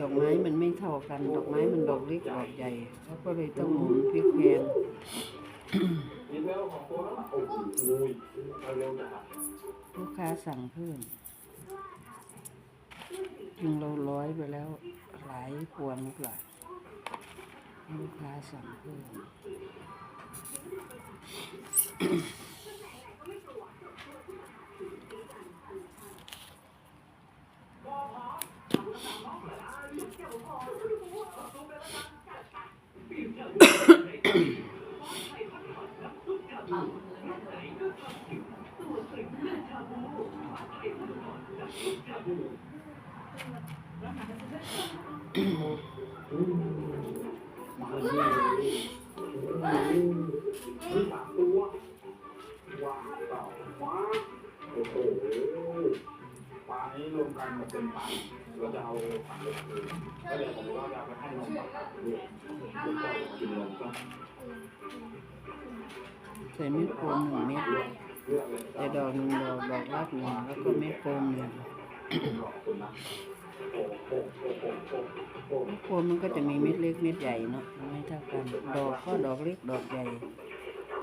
ดอกไม้มันไม่เท่ากัน ดอกไม้มันดอกเล็กดอกใหญ่แล้วก็เลยต้องหมุนพลิกแพงยินลูกค้าสั่งเพิ่มจึงเราร้อยไปแล้วหลายพวงหรือเปล่าลูกค้าสั่งเพิ่ม มั นี้รวมกันมาเป็นปลาเราจะเอาปลาไปคืนก็เดี๋ยผมก็จะเอาไปให้น้องปลาด้วยกินนมก็ใส่เม็ดโฟมหนึ่งเม็ดแต่ดอกหนึ่งดอกดอกรักหนึ่งแล้วก็เม็ดโฟมหนึ่งขอบคุณนะโอ้โหโอ้โหโอ้โหโอ้โหโฟมมันก็จะมีเม็ดเล็กเม็ดใหญ่เนาะไม่เท่ากัน ดอกก็ดอกเล็กดอกใหญ่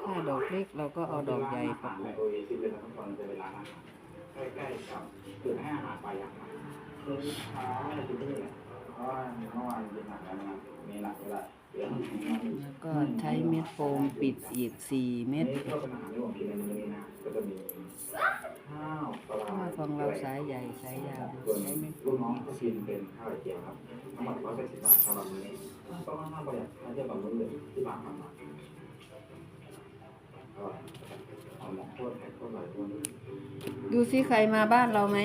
ถ้าดอกเล็กเราก็เอาดอกใหญ่ประกบ ใกล้ๆกับจุดให้อาหารปลาอย่างคือเช้าไม่ได้กินที่นี่เพราะว่าเมื่อวานกินหนักแล้วนะมีหนักเวลาเดี๋ยวมันแล้วก็ใช้เม็ดโฟมปิดอีกสี่เม็ดนี่ก็เป็นอาหารที่ผมกินในมื้อนี้นะก็จะมีข้าวของเราสายใหญ่สายยาวใช้เม็ดโฟลูกมน้องอีกก็กิสี่นเป็นข้าวไข่เจียวครับทั้งหมดร้อยแปดสิบบาทสำหรับมื้อนี้ก็ค่อนข้าประหยัดถ้าเทียบกับมื้ออื่นที่ผ่านมาก็เอาหมกโคตรแพ็ คโคตรหลายตัวนี้ดูซิใครมาบ้านเราไหม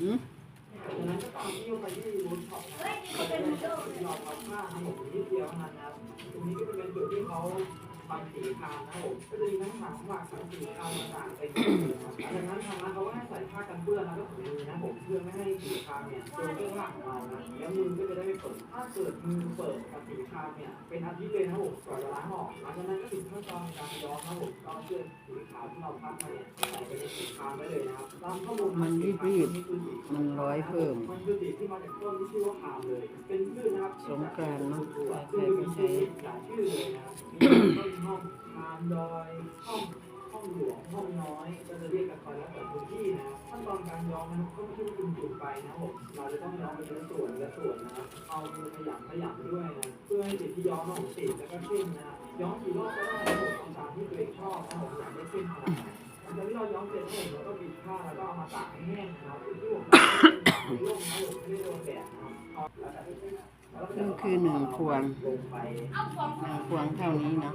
หืม ดังนั้นก็ตามที่ไปที่รูทท็อปก็จะได้ยอมรับามนะครับตรงนี้ก็จะเป็นจุดที่เขาทำสีคานะผมก็จะมีทั้งหมากหมากทั้งสีคานต่างๆไป็นนะครับดังนั้นทางร้านเขาก็ให้ใส่ผ้ากันเปื้อนแล้วก็ถุงมือนะผมเพื่อไม่ให้สีคานเนี่ยโดนเครื่องหลังเรานะแล้วมือก็จะได้ไม่เปิดถ้าเกิดมือเปิดกับสีคานเนี่ยเป็นอาทิตย์เลยนะผมก่อนจะล้างออกหลังจากนั้นก็ถึงขั้นตอนการย้อมนะผมก็เอาเสื้อสีขาวที่เราพักมาเนี่ยใส่ไปใน สีคานไว้เลยนะครับตามข้อมูลมันรีบๆมันร้อยเพิ่มมันคือสีที่มาจากต้นที่ชื่อว่าคามเลย เป็นพืชนะครับสงกรานต์เนอะใครก็ใช้หลายชื่อเลยนะครับมีต้นห้องคามดอยห้องห้ องหลวงห้องน้อยก็จะเรียกกันไปแล้วแต่พื้นที่นะขั้นตอนการย้อมนะก็ไม่ใช่ว่าคุณจุดไปนะผมเราจะต้องย้อมไปทีละส่วนละส่วนนะเอามือขยำขยำด้วยนะเพื่อให้สีที่ย้อมออกติดแล้วก็เข้มนะย้อมกี่รอบก็ได้นะผมตามที่ตัวเองชอบนะผมอยากได้เข้มขนาดไหนหลังจากที่เราย้อมเสร็จเนี่ยเราก็บิดผ้าแล้วก็เอามาตากให้แห้งนะครับที่ผมตากร่มนะผมไม่ได้โดนแดดนะครับเอาแล้วก็นี่คือหนึ่งพวงหนึ่งพวงเท่านี้เนาะ